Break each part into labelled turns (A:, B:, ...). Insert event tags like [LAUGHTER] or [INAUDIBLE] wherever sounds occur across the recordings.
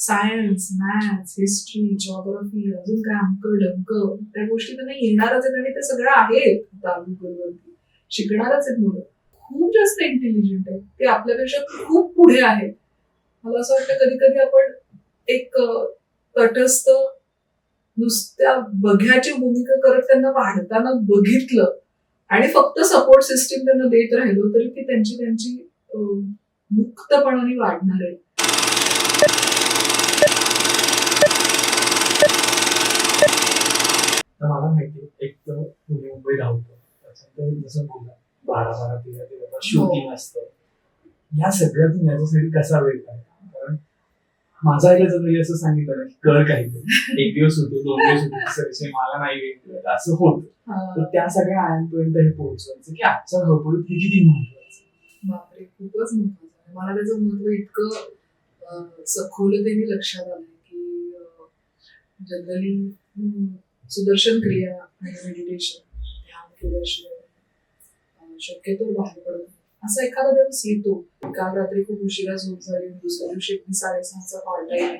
A: Science maths history geography अजून काय अंक डंक त्या गोष्टी त्यांना येणारच आहेत आणि ते सगळं आहे आता गुगलवरती शिकणारच आहेत मुलं. खूप जास्त इंटेलिजंट आहेत. ते आपल्यापेक्षा खूप पुढे आहेत. मला असं वाटतं कधी कधी आपण एक तटस्थ नुसत्या बघ्याची भूमिका करत त्यांना वाढताना बघितलं आणि फक्त सपोर्ट सिस्टीम त्यांना देत राहिलो तरी ती त्यांची त्यांची मुक्तपणाने वाढणार आहे
B: तर मला माहिती एक तर पुणे मुंबई धावतो त्याच्यानंतर जसं बोलला बारा बारा तेरा तेरा शूटिंग असतं. या सगळ्यातून याच्यासाठी कसा वेळ काढला कारण माझ्या आईला जर मी असं सांगितलं की कर काहीतरी. एक दिवस होतो दोन दिवस होतो दिवशी मला नाही वेळ मिळत असं होत. तर त्या सगळ्या आयांपर्यंत हे पोहोचवायचं की आजच्या हे किती महत्वाचं?
A: बापरे खूपच महत्वाचं मला त्याचं महत्त्व इतकं अ, सखोलतेने लक्षात आलं की जनरली सुदर्शन क्रिया आणि मेडिटेशन ध्यान केल्याशिवाय शक्यतो बाहेर पडत नाही. असा एखादा दिवस येतो. काल रात्री खूप उशिरा झोप झाली दुसऱ्या दिवशी मी साडेसहाचा कॉल टाईम आहे.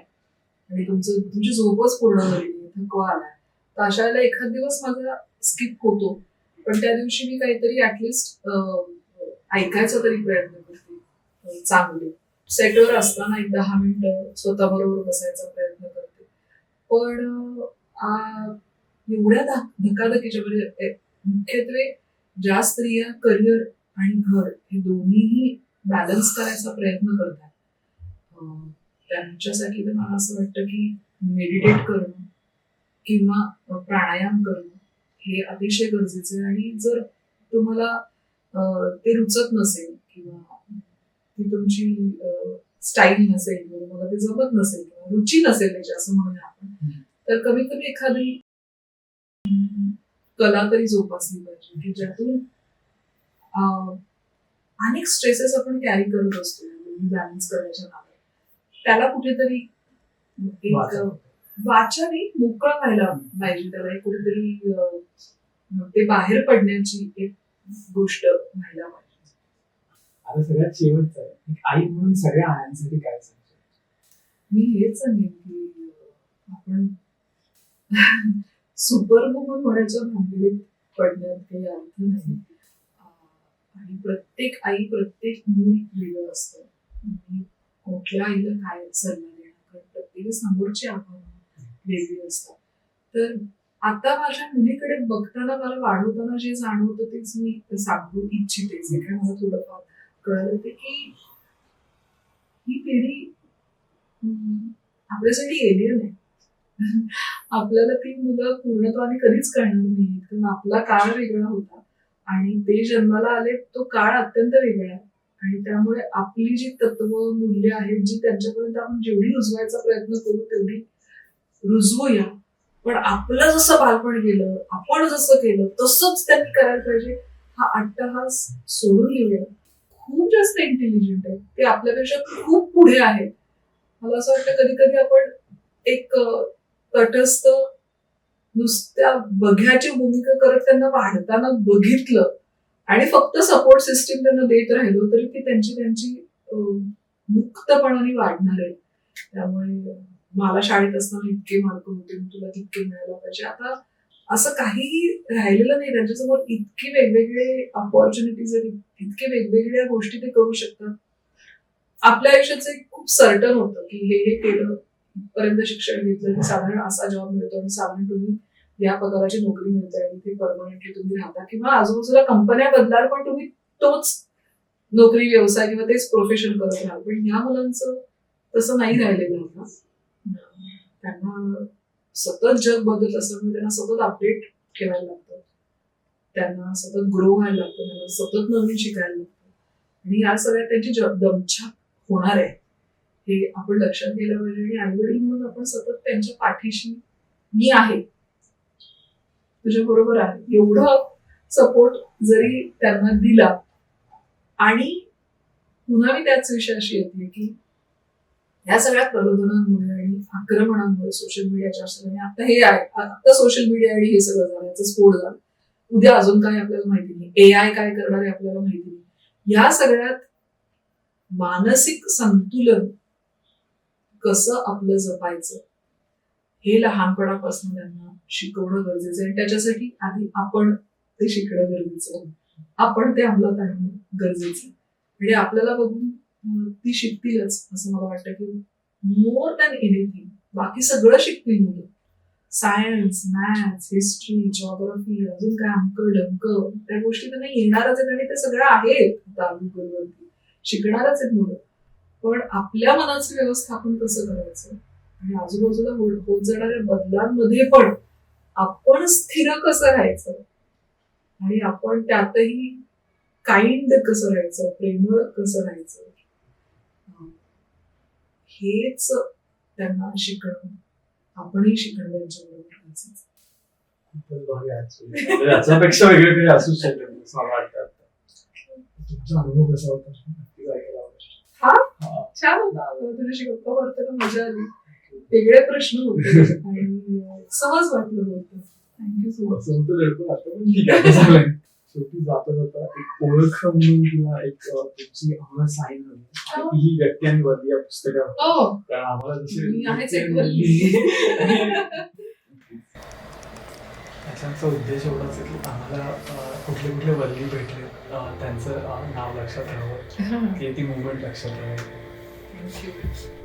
A: आणि तुमचं तुमची झोपच पूर्ण झाली थकवा आलाय. तर अशा वेळेला एखाद दिवस माझा स्किप होतो. पण त्या दिवशी मी काहीतरी ऍटलिस्ट ऐकायचा तरी प्रयत्न करते. चांगले. सेटवर असताना एक दहा मिनिटं स्वतःबरोबर बसायचा प्रयत्न करते. पण एवढ्या धकाधकीच्या म्हणजे मुख्यत्वे ज्या स्त्रिया करिअर आणि घर हे दोन्हीही बॅलन्स करायचा प्रयत्न करतात त्यांच्यासाठी तर मला असं वाटतं की मेडिटेट करणं किंवा प्राणायाम करणं हे अतिशय गरजेचं आहे आणि जर तुम्हाला ते रुचत नसेल किंवा ती तुमची स्टाईल नसेल किंवा तुम्हाला ते जमत नसेल किंवा रुची नसेल त्याची असं म्हणूया आपण. तर कमीत कमी एखादी कला तरी जोपासली पाहिजे की ज्यातून अनेक स्ट्रेसेस आपण कॅरी करत असतो बॅलन्स करण्याच्या नादात. त्याला कुठेतरी एक
B: वाचा.
A: वाचाने मोकळा व्हायला पाहिजे त्याला एक कुठेतरी ते बाहेर पडण्याची एक गोष्ट व्हायला पाहिजे.
B: आता सगळ्यात शेवटचं एक आई म्हणून सगळ्या आयांसाठी काय सांगतो
A: मी हेच सांगेन की आपण सुपरवुमन होण्याच्या भानगडीत पडण्यात काही अर्थ नाही. आणि प्रत्येक आई प्रत्येक मूल वेगळं असतं. आणि कुठल्या आईला काय सल्ला देणार? कारण प्रत्येक समोरची आव्हानं वेगळी असतात. तर आता माझ्या मुलीकडे बघताना मला वाढवताना जे जाणवतं तेच मी सांगू इच्छिते. जे काय मला थोडंफार कळलं ते की ही पिढी आपल्यासाठी एलियन आहे. [LAUGHS] आपल्याला ती मुलं पूर्णत्वाने कधीच कळणार नाही कारण आपला काळ वेगळा होता. आणि ते जन्माला आले तो काळ अत्यंत वेगळा आहे. आणि त्यामुळे आपली जी तत्व मूल्य आहेत जी त्यांच्यापर्यंत आपण जेवढी रुजवायचा प्रयत्न करू तेवढी रुजवूया. पण आपलं जसं बालपण गेलं आपण जसं केलं तसंच त्यांनी करायला पाहिजे हा अट्टहास सोडून घेऊया खूप जास्त इंटेलिजंट आहे ते आपल्यापेक्षा खूप पुढे आहेत. मला असं वाटतं कधी कधी आपण एक तटस्थ नुसत्या बघ्याची भूमिका करत त्यांना वाढताना बघितलं आणि फक्त सपोर्ट सिस्टीम त्यांना देत राहिलो तरी ती त्यांची त्यांची मुक्तपणाने वाढणार आहे. त्यामुळे मला शाळेत असताना इतके मार्क होते तुला तितके मिळायला पाहिजे. आता असं काहीही राहिलेलं नाही त्यांच्यासमोर इतकी वेगवेगळे अपॉर्च्युनिटीज आहेत इतके वेगवेगळ्या गोष्टी ते करू शकतात. आपल्या आयुष्याचं एक खूप सर्टन होतं की हे हे केलं पर्यंत शिक्षण घेतलं की साधारण असा जॉब मिळतो आणि साधारण तुम्ही या पगाराची नोकरी मिळते आणि ते परमनंटली तुम्ही राहता. किंवा आजूबाजूला कंपन्या बदलाल पण तुम्ही तोच नोकरी व्यवसाय किंवा तेच प्रोफेशन करत राहाल. पण ह्या मुलांचं तसं नाही राहिलेलं आता त्यांना सतत जग बदलत असल्यामुळे त्यांना सतत अपडेट ठेवायला लागतं. त्यांना सतत ग्रो व्हायला लागतं. त्यांना सतत नवीन शिकायला लागतं. आणि या सगळ्यात त्यांची जग दमछाक होणार आहे. हे आपण लक्षात गेलं पाहिजे. आणि आई वडील म्हणून आपण सतत त्यांच्या पाठीशी मी आहे. तुझ्या बरोबर आहे. एवढं सपोर्ट जरी त्यांना दिला आणि पुन्हा मी त्याच विषयाशी येते की या सगळ्या प्रबोधनांमुळे आणि आक्रमणांमुळे सोशल मीडियाच्या असल्याने आता हे आहे. आता सोशल मीडिया आणि हे सगळं झालं. याचा स्फोट झाला. उद्या अजून काय आपल्याला माहिती नाही. ए आय काय करणार आहे आपल्याला माहिती नाही. या सगळ्यात मानसिक संतुलन कसं आपलं जपायचं? हे लहानपणापासून त्यांना शिकवणं गरजेचं आहे. आणि त्याच्यासाठी आधी आपण ते शिकणं गरजेचं आहे. आपण ते अंमलात आणणं गरजेचं आहे. म्हणजे आपल्याला बघून ती शिकतीलच असं मला वाटतं की मोर दॅन एनिथिंग बाकी सगळं शिकतील मुलं. सायन्स मॅथ्स हिस्ट्री जॉग्रफी अजून काय अंक डंक त्या गोष्टी त्यांना येणारच आहेत आणि ते सगळं आहेत आता गुगलवरती शिकणारच आहेत मुलं. पण आपल्या मनाचं व्यवस्थापन कसं करायचं? आणि आजूबाजूला होत जाणाऱ्या बदलांमध्ये पण आपण स्थिर कसं राहायचं? आणि आपण त्यातही काइंड कसं राहायचं? प्रेमळ कसं राहायचं? हेच त्यांना शिकणं. आपणही शिकणं त्यांच्याबरोबर.
B: म्हणजे याच्यापेक्षा वेगळे असू शकत. तुमचा अनुभव कसा होता नक्कीच ऐकायला आवडेल.
A: हा?
B: हा.
A: छान होता. तुझ्याशी गप्पा मारताना मजा आली. वेगळे प्रश्न होते. [LAUGHS] आणि सहज वाटलं होतं थँक्यू सो मच
B: असं होतं लडकं आता पण ठीक आहे. आता झालंय. शेवटी जाता जाता एक ओळख म्हणून किंवा एक तुमची आम्हाला साईन
A: हो.
B: हवी ही व्यक्ती आणि वर्दी या पुस्तकावर.
A: हो.
B: कारण आम्हाला जसे. त्याचा [LAUGHS] उद्देश एवढाच आहे की आम्हाला कुठले कुठले वल्ली भेटले. त्यांचं नाव लक्षात राहावं. की ती मुवमेंट लक्षात राहावी.
A: थँक्यू